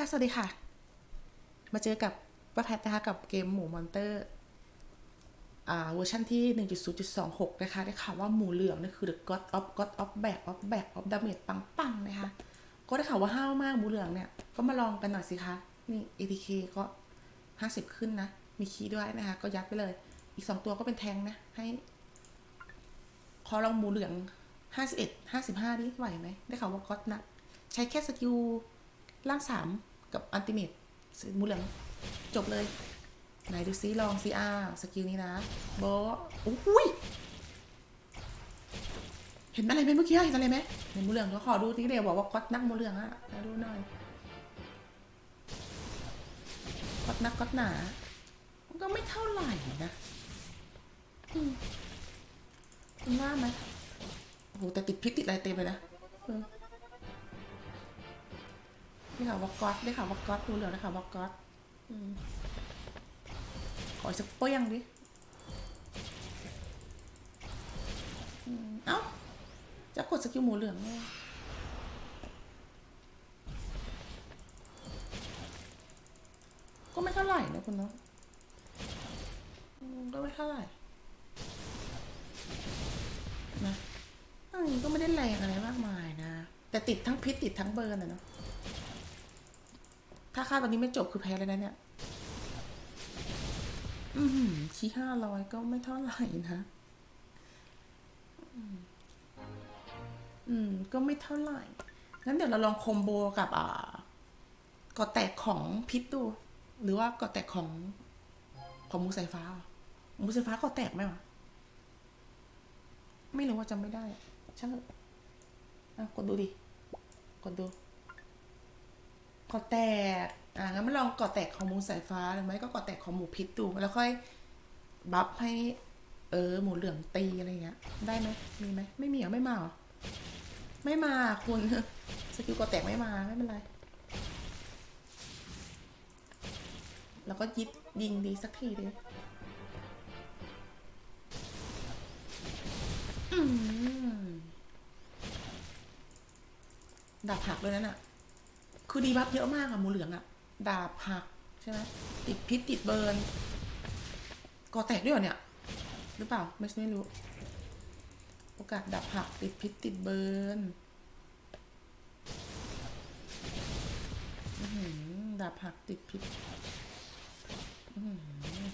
ค่ะ สวัสดีค่ะ มาเจอกับป้าแพทนะคะกับเกมหมูมอนเตอร์อ่าเวอร์ชันที่ 1.0.26 นะคะ ได้ข่าวว่าหมูเหลืองนี่คือ the god of god of back of back of damage ปังปังๆ นะคะ ก็ได้ข่าวว่าห้าวมากหมูเหลืองเนี่ย ก็มาลองกันหน่อยสิคะ นี่ ATK ก็ 50 ขึ้นนะ มีคีย์ด้วยนะคะ ก็ยัดไปเลย อีก 2 ตัวก็เป็นแทงนะ ให้ขอลองหมูเหลือง 51 55นี่ไหวไหม ได้ข่าวว่าก็อตนะ ใช้แค่สกิล ล่างสามกับอันติเมตมูเหลืองจบเลย ไหนดูซิลองซิอาสกิลนี้นะโบะโอ้ยเห็นอะไรไหมเมื่อกี้เห็นอะไรไหมเห็นมูเหลืองก็ขอดูทีเดียวบอกว่าก็อตนักมูเหลืองอะมาดูหน่อยก็อตนักก็อตหนา มันก็ไม่เท่าไหร่นะคุณว่าไหมโอ้โหแต่ติดพิษติดอะไรเต็มเลยนะ ได้ข่าวว่าก๊อตได้ข่าวว่าก๊อตดูเหลืองได้ข่าวว่าก๊อตขอสักเปี้ยงดิเอ้า จะกดสกิลหมูเหลืองเลยก็ไม่เท่าไหร่นะคุณเนาะก็ไม่เท่าไหร่นะอันนี้ก็ไม่ได้แรงอะไรมากมายนะ แต่ติดทั้งพิษติดทั้งเบิร์นอะเนาะ ถ้าค่าตอนนี้ไม่จบคือแพ้เลยนะเนี่ย อือหือคีห้าร้อยก็ไม่เท่าไหร่นะอืม ก็ไม่เท่าไหร่ งั้นเดี๋ยวเราลองคอมโบกับอ่ากอแตกของพิษดู หรือว่ากอแตกของของมูสายฟ้า มูสายฟ้ากอแตกไหมวะ ไม่รู้ว่าจำไม่ได้ ช่างเถอะอะกดดูดิ กดดู ก่อแตก อ่างั้นมาลองก่อแตกของหมูสายฟ้าหรือไม่ก็ก่อแตกของหมูพิษดูแล้วค่อยบัฟให้ เออ หมูเหลืองตีอะไรเงี้ย ได้ไหมมีไหมไม่มีเหรอไม่มาเหรอไม่มาคุณสกิลก่อแตกไม่มาไม่เป็นไรแล้วก็ยิดยิงดีสักทีดิดาบหักเลยนั่นอะ คือดีบัฟเยอะมากอะหมูเหลืองอะดาบหักใช่ไหมติดพิษติดเบิร์นกอแตกด้วยเหรอเนี่ย หรือเปล่าไม่ไม่รู้ โอกาสดับหักติดพิษติดเบิร์นอื้อหือดับหักติดพิษอื้อหือ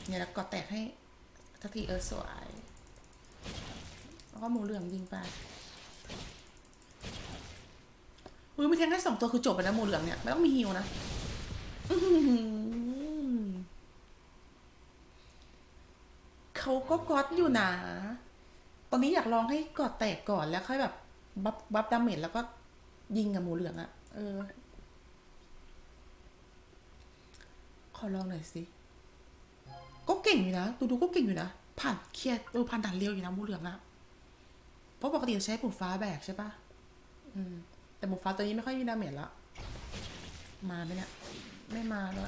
เนี่ยแล้วก่อแตกให้ทักทีเออสวย แล้วก็หมูเหลืองยิงไป อุ้ยไม่แทงได้สองตัวคือจบไปนะหมูเหลืองเนี่ย ไม่ต้องมีฮิวนะเขาก็ก๊อตอยู่นะ ตอนนี้อยากลองให้กอดแตกก่อนแล้วค่อยแบบ บัฟบัฟดาเมจแล้วก็ยิงกับหมูเหลืองอะเออ ขอลองหน่อยสิ ก็เก่งอยู่นะ ดูดูก็เก่งอยู่นะ ผ่านเครียดเออผ่านด่านเร็วอยู่นะหมูเหลืองอะเพราะปกติจะใช้หมูฟ้าแบกใช่ปะอืม แต่หมูฟ้าตัวนี้ไม่ค่อยมีดาเมจละมาไหมเนี่ย ไม่มาแล้ว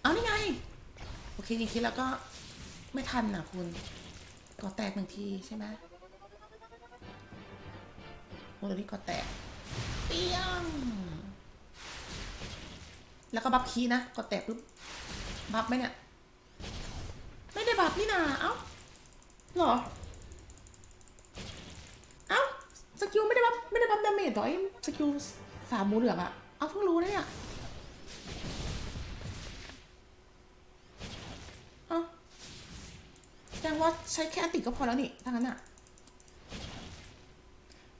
เอานี่ไง โอเคยิงคิดแล้วก็ไม่ทันนะคุณก่อแตกหนึ่งทีใช่ไหมโอ้ตัวนี้ก่อแตก เปี้ยง แล้วก็บัฟคีนะก่อแตกปุ๊บบัฟไหมเนี่ย ไม่ได้บัฟนี่นาเอ้าหรอ สกิลไม่ได้บัฟไม่ได้บัฟดาเมจต่อไอ้สกิลสามหมูเหลืองอะเอาเพิ่งรู้นะเนี่ยเอ้าแสดงว่าใช้แค่อันติก็พอแล้วนี่ถ้างั้นอะ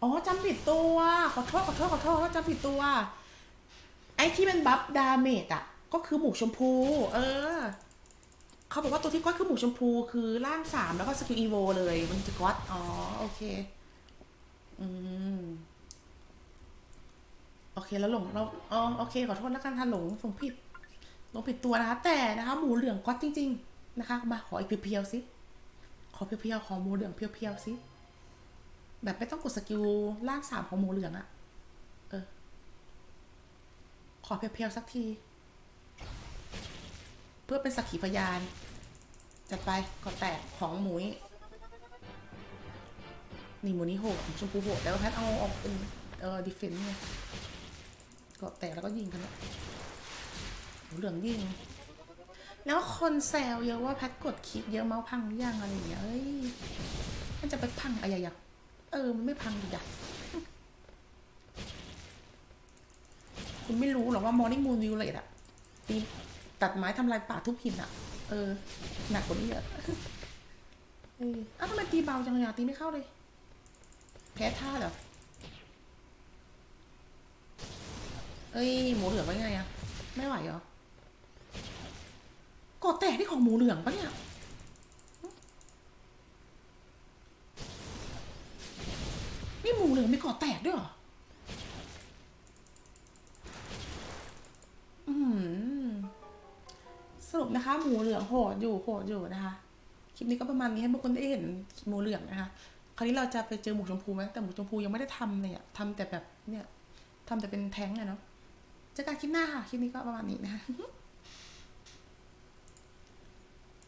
อ๋อจำผิดตัว ขอโทษขอโทษขอโทษจำผิดตัว ไอ้ที่เป็นบัฟดาเมจอะก็คือหมูชมพู เออ เขาบอกว่าตัวที่ก๊อตคือหมูชมพู คือร่างสามแล้วก็สกิลอีโวเลย มันจะก๊อตอ๋อ โอเค อืม โอเคแล้วหลงเราอ๋อโอเค ขอโทษแล้วกันค่ะหลงหลงผิดหลงผิดตัวนะคะ แต่นะคะ หมูเหลืองก๊อตจริง ๆ นะคะ มาขออีกเพียวๆสิ ขอเพียวๆของหมูเหลืองเพียวๆสิ แบบไม่ต้องกดสกิลล่างสามของหมูเหลืองอะเออ ขอเพียวๆสักที เพื่อเป็นสักขีพยาน จัดไปก่อแตกของหมู นี่นี่หมูนี่โหดหมูชมพูโหดแล้วแพทเอาออกเป็นเออดิเฟนต์ไงกาะแตกแล้วก็ยิงกันเนี่ยหมูเหลืองยิง แล้วคนแซวเยอะว่าแพทกดคลิปเยอะเมาส์พังหรือยังอะไรอย่างเงี้ยเอ้ยมันจะไปพังอะไรอย่างเออมันไม่พังดีอะคุณไม่รู้หรอกว่า Morning Moon Violet อะตีตัดไม้ทำลายป่าทุบหินอะเออ หนักกว่านี้เยอะเอออ้าวทำไมตีเบาจังเลยอะตีไม่เข้าเลย แพ้ท่าเหรอ เอ้ย หมูเหลืองไว้ไงอะไม่ไหวเหรอกอแตกที่ของหมูเหลืองปะเนี่ยนี่หมูเหลืองมีกอแตกด้วยเหรออืมสรุปนะคะ หมูเหลืองโหดอยู่โหดอยู่นะคะ คลิปนี้ก็ประมาณนี้ให้ทุกคนได้เห็นหมูเหลืองนะคะ คราวนี้เราจะไปเจอหมูชมพูไหมแต่หมูชมพูยังไม่ได้ทำเลยอะทำแต่แบบเนี่ยทำแต่เป็นแท้งอะเนาะเจอกันคลิปหน้าค่ะ คลิปนี้ก็ประมาณนี้นะคะ